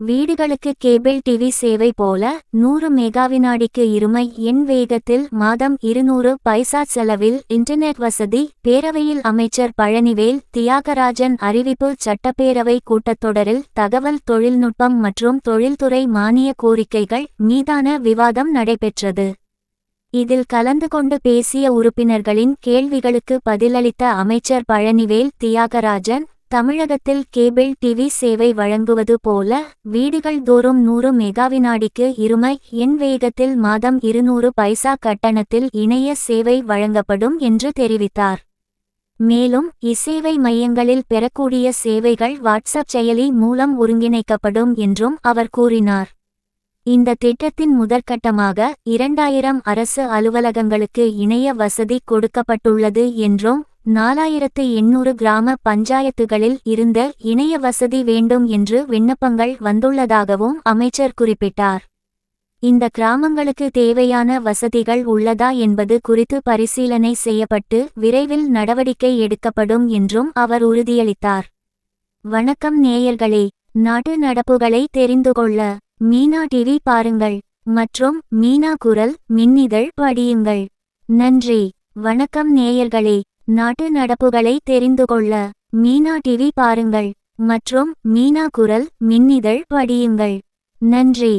வீடுகளுக்கு cable TV சேவை போல நூறு மெகா வினாடிக்கு இருமை எண் வேகத்தில் மாதம் இருநூறு பைசா செலவில் இன்டர்நெட் வசதி பேரவையில் அமைச்சர் பழனிவேல் தியாகராஜன் அறிவிப்பு சட்டப்பேரவை கூட்டத்தொடரில் தகவல் தொழில்நுட்பம் மற்றும் தொழில்துறை மானிய கோரிக்கைகள் மீதான விவாதம் நடைபெற்றது. இதில் கலந்து கொண்டு பேசிய உறுப்பினர்களின் கேள்விகளுக்கு பதிலளித்த அமைச்சர் பழனிவேல் தியாகராஜன் தமிழகத்தில் கேபிள் டிவி சேவை வழங்குவது போல வீடுகள் தோறும் நூறு மெகா வினாடிக்கு இருமை. எண் வேகத்தில் மாதம் இருநூறு பைசா கட்டணத்தில் இணைய சேவை வழங்கப்படும் என்று தெரிவித்தார். மேலும் இசேவை மையங்களில் பெறக்கூடிய சேவைகள் வாட்ஸ்அப் செயலி மூலம் ஒருங்கிணைக்கப்படும் என்றும் அவர் கூறினார். இந்த திட்டத்தின் முதற்கட்டமாக இரண்டாயிரம் அரசு அலுவலகங்களுக்கு இணைய வசதி கொடுக்கப்பட்டுள்ளது என்றும் நாலாயிரத்து எண்ணூறு கிராம பஞ்சாயத்துகளில் இருந்த இணைய வசதி வேண்டும் என்று விண்ணப்பங்கள் வந்துள்ளதாகவும் அமைச்சர் குறிப்பிட்டார். இந்த கிராமங்களுக்கு தேவையான வசதிகள் உள்ளதா என்பது குறித்து பரிசீலனை செய்யப்பட்டு விரைவில் நடவடிக்கை எடுக்கப்படும் என்றும் அவர் உறுதியளித்தார். வணக்கம் நேயர்களே நாட்டு நடப்புகளை தெரிந்து கொள்ள மீனா டிவி பாருங்கள் மற்றும் மீனா குரல் மின்னிதழ் படியுங்கள். நன்றி வணக்கம் நேயர்களே. நாட்டு நடப்புகளை தெரிந்து கொள்ள மீனா டிவி பாருங்கள் மற்றும் மீனா குரல் மின்னிதழ் படியுங்கள். நன்றி.